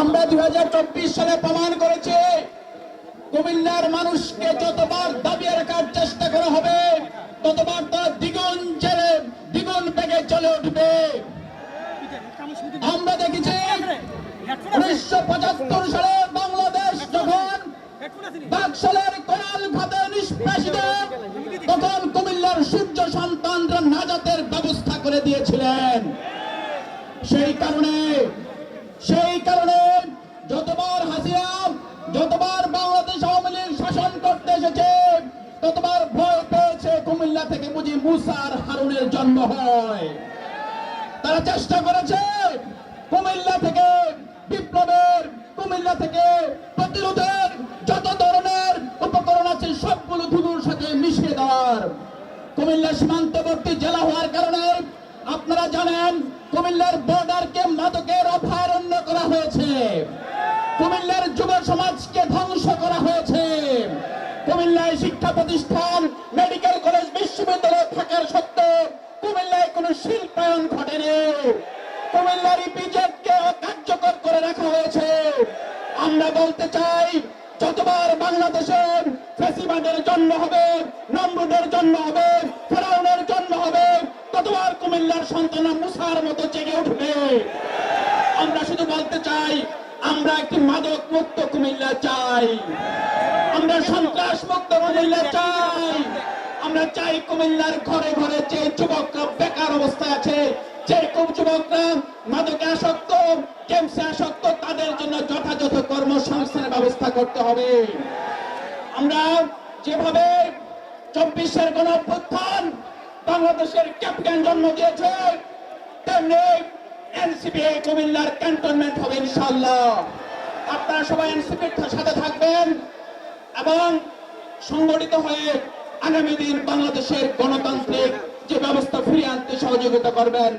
আমরা দুই সালে প্রমাণ করেছি, কুমিল্লার মানুষকে যতবার দাবিয়ে রাখার চেষ্টা করা হবে, ততবার তারা দ্বিগুণ জেলে, দ্বিগুণ বেগে চলে উঠবে। আমরা দেখেছি উনিশশো পঁচাত্তর সালে বাংলাদেশ যখন বাকশালের কোরাল খাতে নিষ্পেষিত, তখন কুমিল্লার সূর্য সন্তানরা নাজাতের ব্যবস্থা করে দিয়েছিলেন। সেই কারণে সেই কারণে যতবার হাসিনা যতবার বাংলাদেশ আওয়ামী লীগ শাসন করতে এসেছে, ততবার ভয় পেয়েছে কুমিল্লা থেকে বুঝি মুসার হারুনের জন্ম হয়। তারা চেষ্টা করেছে কুমিল্লা থেকে বিপ্লবের, কুমিল্লা থেকে প্রতিরোধের, যত ধরনের উপকরণ আছে সবগুলো ধুলোর সাথে মিশিয়ে দেওয়ার। কুমিল্লা সীমান্তবর্তী জেলা হওয়ার কারণে আপনারা জানেন, কুমিল্লার বর্ডারকে মাদকের অভয়ারণ্য করা হয়েছে কুমিল্লার যুব সমাজকে ধ্বংস করা হয়েছে। কুমিল্লায় শিক্ষা প্রতিষ্ঠান, মেডিকেল কলেজ, বিশ্ববিদ্যালয় থাকার সত্ত্বেও কুমিল্লায় কোনো শিল্পায়ন ঘটেনি। কুমিল্লার ইপিজেডকে অকার্যকর করে রাখা হয়েছে। আমরা বলতে চাই, যতবার বাংলাদেশের ফেসিবাদের জন্ম হবে, নমরুদের জন্ম হবে, ফেরাউনের জন্ম হবে, ততবার কুমিল্লার সন্তান মুসার মতো জেগে উঠবে। আমরা শুধু বলতে চাই আমরা একটি মাদক মুক্ত কুমিল্লা চাই। আমরা সন্ত্রাস মুক্ত কুমিল্লা চাই। আমরা চাই কুমিল্লার ঘরে ঘরে যে যুবকরা বেকার অবস্থায় আছে, যে যুবকরা মাদকে আসক্ত, গেমসে আসক্ত, তাদের জন্য যথাযথ কর্মসংস্থানের ব্যবস্থা করতে হবে। আমরা যেভাবে চব্বিশের কোন অভ্যুত্থান বাংলাদেশের ক্যাপ্টেন জন্ম দিয়েছে, তেমনি এনসিপি কুমিল্লার ক্যান্টনমেন্ট হবে ইনশাল্লাহ আপনারা সবাই এনসিপির সাথে থাকবেন এবং সংগঠিত হয়ে আগামী দিন বাংলাদেশের গণতান্ত্রিক যে ব্যবস্থা ফিরিয়ে আনতে সহযোগিতা করবেন।